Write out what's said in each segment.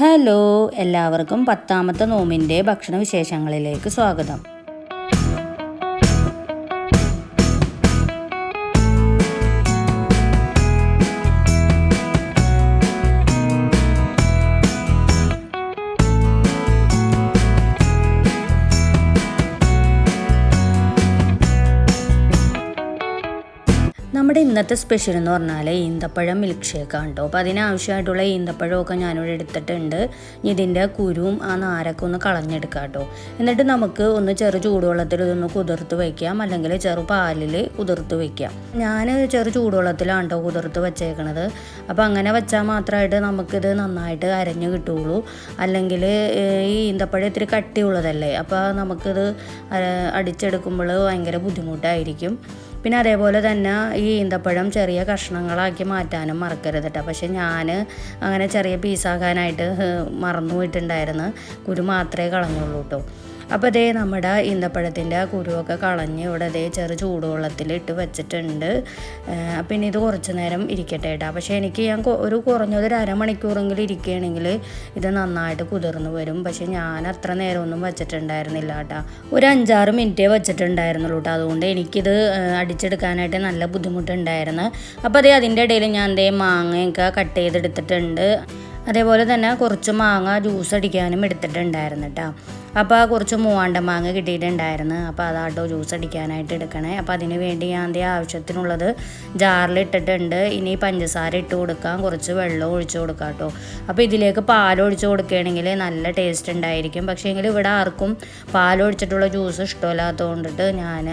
Hello എല്ലാവർക്കും പത്താമത്തെ നോമിന്റെ ഭക്ഷണ വിശേഷങ്ങളിലേക്ക് സ്വാഗതം. ഇന്നത്തെ സ്പെഷ്യൽ എന്ന് പറഞ്ഞാൽ ഈന്തപ്പഴം മിൽക്ക് ഷേക്ക് ഷേക്കാണ് കേട്ടോ. അപ്പോൾ അതിനാവശ്യമായിട്ടുള്ള ഈന്തപ്പഴമൊക്കെ ഞാനിവിടെ എടുത്തിട്ടുണ്ട്. ഇതിന്റെ കുരുവും ആ നാരൊക്കെ ഒന്ന് കളഞ്ഞെടുക്കാം കേട്ടോ. എന്നിട്ട് നമുക്ക് ഒന്ന് ചെറു ചൂടുവെള്ളത്തിൽ ഇതൊന്ന് കുതിർത്ത് വയ്ക്കാം അല്ലെങ്കിൽ ചെറു പാലിൽ കുതിർത്ത് വയ്ക്കാം ഞാൻ ചെറു ചൂടുവെള്ളത്തിലാണ് കേട്ടോ കുതിർത്ത് വെച്ചേക്കണത്. അപ്പോൾ അങ്ങനെ വെച്ചാൽ മാത്രമായിട്ട് നമുക്കിത് നന്നായിട്ട് അരഞ്ഞു കിട്ടുള്ളൂ അല്ലെങ്കിൽ ഈ ഈന്തപ്പഴം ഇത്തിരി കട്ടിയുള്ളതല്ലേ? അപ്പോൾ നമുക്കിത് അടിച്ചെടുക്കുമ്പോൾ ഭയങ്കര ബുദ്ധിമുട്ടായിരിക്കും. പിന്നെ അതേപോലെ തന്നെ ഈ ഈന്തപ്പഴം ചെറിയ കഷ്ണങ്ങളാക്കി മാറ്റാനും മറക്കരുത് കേട്ടോ. പക്ഷെ ഞാൻ അങ്ങനെ ചെറിയ പീസാക്കാനായിട്ട് മറന്നു പോയിട്ടുണ്ടായിരുന്നു. കുരു മാത്രമേ കളഞ്ഞുള്ളൂ കേട്ടോ. അപ്പോൾ ദേ നമ്മുടെ ഈന്തപ്പഴത്തിന്റെ കുരുവൊക്കെ കളഞ്ഞ് ഇവിടെ ദേ ചെറു ചൂടുവെള്ളത്തിൽ ഇട്ട് വെച്ചിട്ടുണ്ട് പിന്നെ ഇത് കുറച്ച് നേരം ഇരിക്കട്ടെ കേട്ടോ. പക്ഷേ എനിക്ക് ഞാൻ ഒരു കുറഞ്ഞത് ഒരു അരമണിക്കൂറെങ്കിലും ഇരിക്കുകയാണെങ്കിൽ ഇത് നന്നായിട്ട് കുതിർന്നു വരും. പക്ഷേ ഞാൻ അത്ര നേരമൊന്നും വെച്ചിട്ടുണ്ടായിരുന്നില്ല കേട്ടോ. ഒരു അഞ്ചാറ് മിനിറ്റേ വെച്ചിട്ടുണ്ടായിരുന്നുള്ളൂ കേട്ടോ. അതുകൊണ്ട് എനിക്കിത് അടിച്ചെടുക്കാനായിട്ട് നല്ല ബുദ്ധിമുട്ടുണ്ടായിരുന്നു. അപ്പോൾ അതേ അതിന്റെ ഇടയിൽ ഞാൻ ദേ മാങ്ങയൊക്കെ കട്ട് ചെയ്തെടുത്തിട്ടുണ്ട്. അതേപോലെ തന്നെ കുറച്ച് മാങ്ങ ജ്യൂസ് അടിക്കാനും എടുത്തിട്ടുണ്ടായിരുന്നു കേട്ടോ. അപ്പോൾ ആ കുറച്ച് മൂവാണ്ട മാങ്ങ കിട്ടിയിട്ടുണ്ടായിരുന്നു. അപ്പോൾ അതാട്ടോ ജ്യൂസ് അടിക്കാനായിട്ട് എടുക്കണേ. അപ്പോൾ അതിന് വേണ്ടി ഞാൻ എന്തേ ആവശ്യത്തിനുള്ളത് ജാറിൽ ഇട്ടിട്ടുണ്ട്. ഇനി പഞ്ചസാര ഇട്ട് കൊടുക്കാം. കുറച്ച് വെള്ളം ഒഴിച്ചു കൊടുക്കാം കേട്ടോ അപ്പോൾ ഇതിലേക്ക് പാലൊഴിച്ച് കൊടുക്കുകയാണെങ്കിൽ നല്ല ടേസ്റ്റ് ഉണ്ടായിരിക്കും. പക്ഷേ എങ്കിൽ ഇവിടെ ആർക്കും പാലൊഴിച്ചിട്ടുള്ള ജ്യൂസ് ഇഷ്ടമില്ലാത്തത് കൊണ്ടിട്ട് ഞാൻ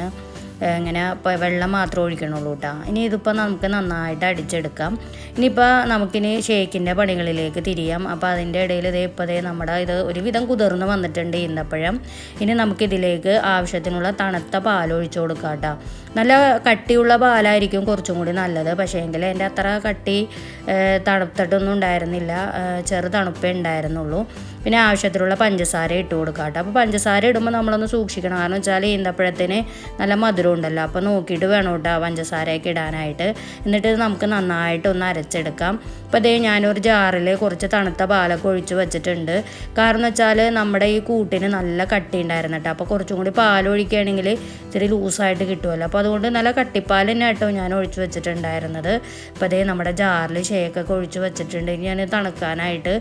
ഇങ്ങനെ വെള്ളം മാത്രം ഒഴിക്കണുള്ളൂ കേട്ടോ ഇനി ഇതിപ്പോൾ നമുക്ക് നന്നായിട്ട് അടിച്ചെടുക്കാം. ഇനിയിപ്പോൾ നമുക്കിനി ഷേക്കിന്റെ പണികളിലേക്ക് തിരിയാം. അപ്പോൾ അതിന്റെ ഇടയിൽ ഇതേ ഇപ്പോൾ ഇതേ നമ്മുടെ ഇത് ഒരുവിധം കുതിർന്ന് വന്നിട്ടുണ്ട് ഇന്നപ്പോഴും. ഇനി നമുക്കിതിലേക്ക് ആവശ്യത്തിനുള്ള തണുത്ത പാൽ ഒഴിച്ചു കൊടുക്കാം കേട്ടോ നല്ല കട്ടിയുള്ള പാലായിരിക്കും കുറച്ചും കൂടി നല്ലത്. പക്ഷേ എങ്കിൽ എന്റെ അത്ര കട്ടി തണുത്തിട്ടൊന്നും ഉണ്ടായിരുന്നില്ല. ചെറു തണുപ്പേ ഉണ്ടായിരുന്നുള്ളൂ. പിന്നെ ആവശ്യത്തിലുള്ള പഞ്ചസാര ഇട്ട് കൊടുക്കാം കേട്ടോ. അപ്പോൾ പഞ്ചസാര ഇടുമ്പോൾ നമ്മളൊന്ന് സൂക്ഷിക്കണം. കാരണം വെച്ചാൽ ഈന്തപ്പഴത്തിന് നല്ല മധുരം ഉണ്ടല്ലോ. അപ്പോൾ നോക്കിയിട്ട് വേണം കേട്ടോ പഞ്ചസാരയൊക്കെ ഇടാനായിട്ട്. എന്നിട്ട് നമുക്ക് നന്നായിട്ട് ഒന്ന് അരച്ചെടുക്കാം. അപ്പോൾ അതേ ഞാനൊരു ജാറിൽ കുറച്ച് തണുത്ത പാലൊക്കെ ഒഴിച്ച് വെച്ചിട്ടുണ്ട്. കാരണം വെച്ചാൽ നമ്മുടെ ഈ കൂട്ടിന് നല്ല കട്ടി ഉണ്ടായിരുന്നു കേട്ടോ. അപ്പോൾ കുറച്ചും കൂടി പാലൊഴിക്കുകയാണെങ്കിൽ ഇത്തിരി ലൂസായിട്ട് കിട്ടുമല്ലോ. അപ്പോൾ അതുകൊണ്ട് നല്ല കട്ടിപ്പാൽ തന്നെ കേട്ടോ ഞാൻ ഒഴിച്ചു വെച്ചിട്ടുണ്ടായിരുന്നത്. അപ്പോൾ അതേ നമ്മുടെ ജാറിൽ ഷേക്കൊക്കെ ഒഴിച്ച് വെച്ചിട്ടുണ്ട്. ഇനി ഞാൻ തണുക്കാനായിട്ട്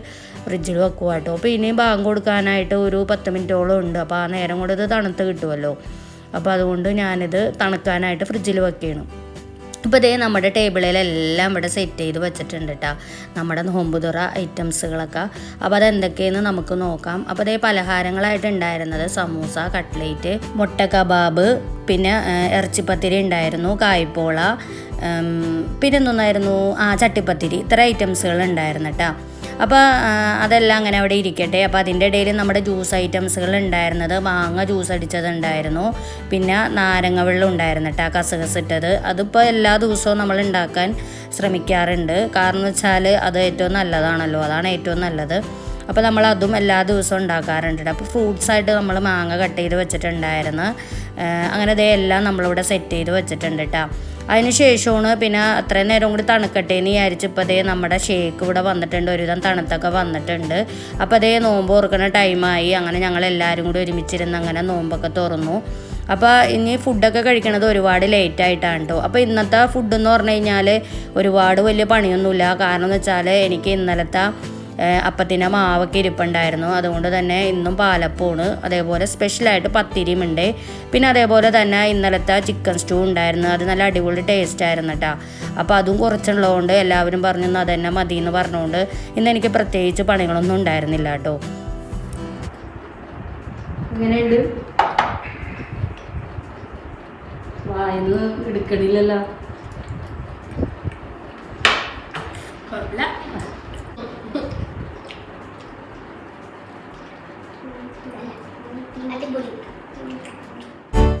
ഫ്രിഡ്ജിൽ വെക്കുക കേട്ടോ. അപ്പോൾ ഇനിയും ബാങ്ക് കൊടുക്കാനായിട്ട് ഒരു പത്ത് മിനിറ്റോളം ഉണ്ട്. അപ്പോൾ ആ നേരം കൊണ്ട് ഇത് തണുത്ത് കിട്ടുമല്ലോ അപ്പോൾ അതുകൊണ്ട് ഞാനിത് തണുക്കാനായിട്ട് ഫ്രിഡ്ജിൽ വെക്കുകയാണ് ഇപ്പോൾ ഇതേ നമ്മുടെ ടേബിളിലെല്ലാം ഇവിടെ സെറ്റ് ചെയ്ത് വെച്ചിട്ടുണ്ട് കേട്ടോ നമ്മുടെ നോമ്പുതുറ ഐറ്റംസുകളൊക്കെ. അപ്പോൾ അതെന്തൊക്കെയെന്ന് നമുക്ക് നോക്കാം. അപ്പോൾ ഇതേ പലഹാരങ്ങളായിട്ട് ഉണ്ടായിരുന്നത് സമൂസ കട്ട്ലേറ്റ് മുട്ട കബാബ് പിന്നെ ഇറച്ചിപ്പത്തിരി ഉണ്ടായിരുന്നു കായ്പോള ഉം, പിന്നെ എന്തൊന്നായിരുന്നു ആ ചട്ടിപ്പത്തിരി. ഇത്ര ഐറ്റംസുകൾ ഉണ്ടായിരുന്നു കേട്ടോ അപ്പോൾ അതെല്ലാം അങ്ങനെ അവിടെ ഇരിക്കട്ടെ. അപ്പോൾ അതിന്റെ ഇടയിൽ നമ്മുടെ ജ്യൂസ് ഐറ്റംസുകൾ ഉണ്ടായിരുന്നത് മാങ്ങ ജ്യൂസ് അടിച്ചതുണ്ടായിരുന്നു. പിന്നെ നാരങ്ങ വെള്ളം ഉണ്ടായിരുന്നു കേട്ടോ ഇട്ടത്. അതിപ്പോൾ എല്ലാ ദിവസവും നമ്മൾ ഉണ്ടാക്കാൻ ശ്രമിക്കാറുണ്ട്. കാരണം വെച്ചാൽ അത് ഏറ്റവും നല്ലതാണല്ലോ അതാണ് ഏറ്റവും നല്ലത്. അപ്പോൾ നമ്മൾ അതും എല്ലാ ദിവസവും ഉണ്ടാക്കാറുണ്ട് അപ്പോൾ ഫ്രൂട്ട്സ് ആയിട്ട് നമ്മൾ മാങ്ങ കട്ട് ചെയ്ത് വെച്ചിട്ടുണ്ടായിരുന്നു. അങ്ങനെ ഇതെല്ലാം നമ്മളിവിടെ സെറ്റ് ചെയ്ത് വെച്ചിട്ടുണ്ട് കേട്ടോ അതിന് ശേഷമാണ് പിന്നെ അത്രയും നേരം കൂടി തണുക്കട്ടെ എന്ന് വിചാരിച്ച് ഇപ്പോൾ അതേ നമ്മുടെ ഷേക്ക് ഇവിടെ വന്നിട്ടുണ്ട് ഒരുവിധം തണുത്തൊക്കെ വന്നിട്ടുണ്ട്. അപ്പോൾ അതേ നോമ്പ് ഓർക്കുന്ന ടൈമായി അങ്ങനെ ഞങ്ങൾ എല്ലാവരും കൂടി ഒരുമിച്ചിരുന്ന് അങ്ങനെ നോമ്പൊക്കെ തുറന്നു. അപ്പോൾ ഇനി ഫുഡൊക്കെ കഴിക്കണത് ഒരുപാട് ലേറ്റ് ആയിട്ടാണ് കേട്ടോ അപ്പോൾ ഇന്നത്തെ ഫുഡ് എന്ന് പറഞ്ഞു കഴിഞ്ഞാൽ ഒരുപാട് വലിയ പണിയൊന്നുമില്ല. കാരണം എന്ന് വെച്ചാൽ എനിക്ക് ഇന്നലത്തെ അപ്പത്തിന്റെ മാവൊക്കെ ഇരിപ്പുണ്ടായിരുന്നു. അതുകൊണ്ട് തന്നെ ഇന്നും പാലപ്പൂണ് അതേപോലെ സ്പെഷ്യലായിട്ട് പത്തിരിയും ഉണ്ട് പിന്നെ അതേപോലെ തന്നെ ഇന്നലത്തെ ചിക്കൻ സ്റ്റൂ ഉണ്ടായിരുന്നു. അത് നല്ല അടിപൊളി ടേസ്റ്റ് ആയിരുന്നു കേട്ടോ അപ്പോൾ അതും കുറച്ചുള്ളതുകൊണ്ട് എല്ലാവരും പറഞ്ഞു അത് അതന്നെ മതി എന്ന് പറഞ്ഞുകൊണ്ട് ഇന്ന് എനിക്ക് പ്രത്യേകിച്ച് പണികളൊന്നും ഉണ്ടായിരുന്നില്ല കേട്ടോ ഇങ്ങനെയുണ്ട് വായന്ന് എടുക്കണില്ലല്ലോ.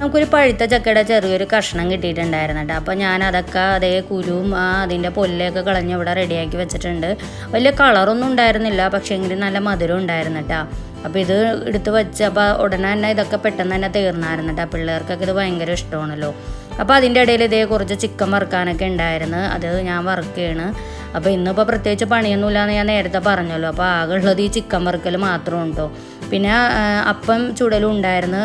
നമുക്കൊരു പഴുത്ത ചക്കയുടെ ചെറിയൊരു കഷ്ണം കിട്ടിയിട്ടുണ്ടായിരുന്നു കേട്ടോ. അപ്പോൾ ഞാൻ അതൊക്കെ അതേ കുരുവും ആ അതിന്റെ പൊല്ലയൊക്കെ കളഞ്ഞ് ഇവിടെ റെഡിയാക്കി വെച്ചിട്ടുണ്ട്. വലിയ കളറൊന്നും ഉണ്ടായിരുന്നില്ല പക്ഷേ എങ്കിലും നല്ല മധുരം ഉണ്ടായിരുന്നു കേട്ടോ. അപ്പോൾ ഇത് എടുത്ത് വെച്ച് അപ്പോൾ ഉടനെ തന്നെ ഇതൊക്കെ പെട്ടെന്ന് തന്നെ തീർന്നായിരുന്നു കേട്ടോ. പിള്ളേർക്കൊക്കെ ഇത് ഭയങ്കര ഇഷ്ടമാണല്ലോ. അപ്പോൾ അതിന്റെ ഇടയിൽ ഇതേ കുറച്ച് ചിക്കൻ വറുക്കാനൊക്കെ ഉണ്ടായിരുന്നു. അത് ഞാൻ വറുക്കുകയാണ്. അപ്പോൾ ഇന്നിപ്പോൾ പ്രത്യേകിച്ച് പണിയൊന്നുമില്ല എന്ന് ഞാൻ നേരത്തെ പറഞ്ഞല്ലോ. അപ്പോൾ ആകെ ഉള്ളത് ഈ ചിക്കൻ വറുക്കൽ മാത്രം ഉണ്ടോ പിന്നെ അപ്പം ചുടലും ഉണ്ടായിരുന്നു.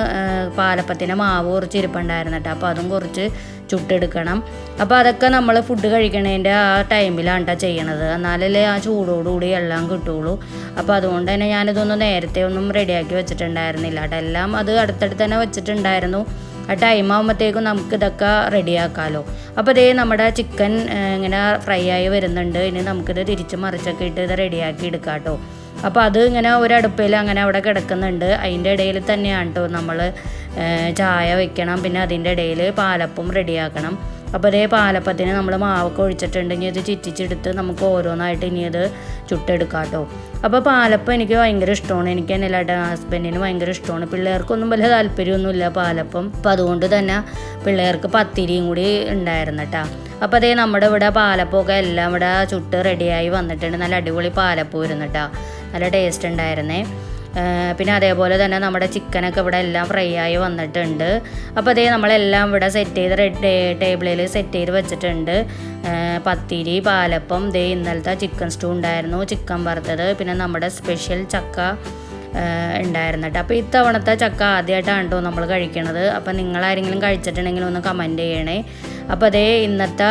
പാലപ്പത്തിന്റെ മാവ് കുറച്ച് ഇരിപ്പുണ്ടായിരുന്നു കേട്ടോ. അപ്പോൾ അതും കുറച്ച് ചുട്ടെടുക്കണം. അപ്പോൾ അതൊക്കെ നമ്മൾ ഫുഡ് കഴിക്കണതിന്റെ ആ ടൈമിലാണ് കേട്ടോ ചെയ്യണത്. എന്നാലല്ലേ ആ ചൂടോടുകൂടി എല്ലാം കിട്ടുള്ളൂ. അപ്പോൾ അതുകൊണ്ട് തന്നെ ഞാനിതൊന്നും നേരത്തെ ഒന്നും റെഡിയാക്കി വെച്ചിട്ടുണ്ടായിരുന്നില്ല കേട്ടോ എല്ലാം അത് അടുത്തടുത്ത് തന്നെ വെച്ചിട്ടുണ്ടായിരുന്നു. ആ ടൈം ആകുമ്പോഴത്തേക്കും നമുക്ക് ഇതൊക്കെ റെഡിയാക്കാമല്ലോ അപ്പോൾ ഇതേ നമ്മുടെ ചിക്കൻ ഇങ്ങനെ ഫ്രൈ ആയി വരുന്നുണ്ട്. ഇനി നമുക്കിത് തിരിച്ച് മറിച്ചൊക്കെ ഇട്ട് ഇത് റെഡിയാക്കി എടുക്കാം കേട്ടോ അപ്പോൾ അത് ഇങ്ങനെ ഒരടുപ്പിൽ അങ്ങനെ അവിടെ കിടക്കുന്നുണ്ട്. അതിന്റെ ഇടയിൽ തന്നെയാണ് കേട്ടോ നമ്മൾ ചായ വെക്കണം. പിന്നെ അതിന്റെ ഇടയിൽ പാലപ്പം റെഡിയാക്കണം അപ്പോൾ അതേ പാലപ്പത്തിന് നമ്മൾ മാവൊക്കെ ഒഴിച്ചിട്ടുണ്ട്. ഇനി ഇത് ചിറ്റിച്ചെടുത്ത് നമുക്ക് ഓരോന്നായിട്ട് ഇനി അത് ചുട്ടെടുക്കാം കേട്ടോ അപ്പോൾ പാലപ്പം എനിക്ക് ഭയങ്കര ഇഷ്ടമാണ്. എനിക്ക് തന്നെ എല്ലാവരുടെ ഹസ്ബൻഡിന് ഭയങ്കര ഇഷ്ടമാണ്. പിള്ളേർക്കൊന്നും വലിയ താല്പര്യമൊന്നുമില്ല പാലപ്പം. അപ്പോൾ അതുകൊണ്ട് തന്നെ പിള്ളേർക്ക് പത്തിരിയും കൂടി ഉണ്ടായിരുന്നു കേട്ടോ അപ്പോൾ അതേ നമ്മുടെ ഇവിടെ പാലപ്പമൊക്കെ എല്ലാം ഇവിടെ ചുട്ട് റെഡിയായി വന്നിട്ടുണ്ട്. നല്ല അടിപൊളി പാലപ്പം വരുന്നു കേട്ടോ നല്ല ടേസ്റ്റ് ഉണ്ടായിരുന്നേ. പിന്നെ അതേപോലെ തന്നെ നമ്മുടെ ചിക്കനൊക്കെ ഇവിടെ എല്ലാം ഫ്രൈ ആയി വന്നിട്ടുണ്ട്. അപ്പോൾ അതേ നമ്മളെല്ലാം ഇവിടെ സെറ്റ് ചെയ്ത് റെഡ് ടേബിളിൽ സെറ്റ് ചെയ്ത് വെച്ചിട്ടുണ്ട്. പത്തിരി പാലപ്പം ദേ ഇന്നലത്തെ ചിക്കൻ സ്റ്റൂ ഉണ്ടായിരുന്നു ചിക്കൻ വറുത്തത് പിന്നെ നമ്മുടെ സ്പെഷ്യൽ ചക്ക ഉണ്ടായിരുന്നു കേട്ടോ അപ്പോൾ ഇത്തവണത്തെ ചക്ക ആദ്യമായിട്ടാണ് കേട്ടോ നമ്മൾ കഴിക്കണത്. അപ്പോൾ നിങ്ങളാരെങ്കിലും കഴിച്ചിട്ടുണ്ടെങ്കിൽ ഒന്ന് കമന്റ് ചെയ്യണേ. അപ്പോൾ അതേ ഇന്നത്തെ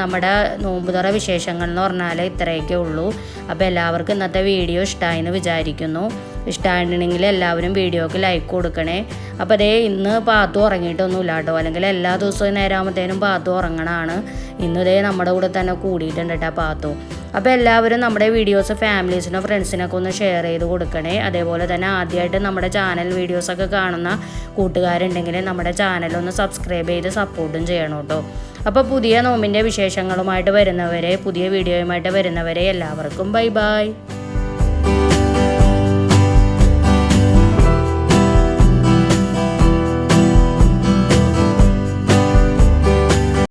നമ്മുടെ നോമ്പുതുറ വിശേഷങ്ങൾ എന്ന് പറഞ്ഞാൽ ഇത്രയൊക്കെ ഉള്ളൂ. അപ്പോൾ എല്ലാവർക്കും ഇന്നത്തെ വീഡിയോ ഇഷ്ടമായി എന്ന് വിചാരിക്കുന്നു. ഇഷ്ടമായിട്ടുണ്ടെങ്കിൽ എല്ലാവരും വീഡിയോക്ക് ലൈക്ക് കൊടുക്കണേ. അപ്പോൾ അതേ ഇന്ന് പാത്തു ഉറങ്ങിയിട്ടൊന്നുമില്ല കേട്ടോ. അല്ലെങ്കിൽ എല്ലാ ദിവസവും നേരാകുമ്പോഴത്തേനും പാത്തു ഉറങ്ങണതാണ് ഇന്ന് ഇതേ നമ്മുടെ കൂടെ തന്നെ കൂടിയിട്ടുണ്ട് കേട്ടോ പാത്തു. അപ്പോൾ എല്ലാവരും നമ്മുടെ വീഡിയോസ് ഫാമിലീസിനോ ഫ്രണ്ട്സിനൊക്കെ ഒന്ന് ഷെയർ ചെയ്ത് കൊടുക്കണേ. അതേപോലെ തന്നെ ആദ്യമായിട്ട് നമ്മുടെ ചാനൽ വീഡിയോസൊക്കെ കാണുന്ന കൂട്ടുകാരുണ്ടെങ്കിൽ നമ്മുടെ ചാനൽ ഒന്ന് സബ്സ്ക്രൈബ് ചെയ്ത് സപ്പോർട്ടും ചെയ്യണം കേട്ടോ. അപ്പോൾ പുതിയ നോമ്പിന്റെ വിശേഷങ്ങളുമായിട്ട് വരുന്നവരെ പുതിയ വീഡിയോയുമായിട്ട് വരുന്നവരെ എല്ലാവർക്കും ബൈ ബൈ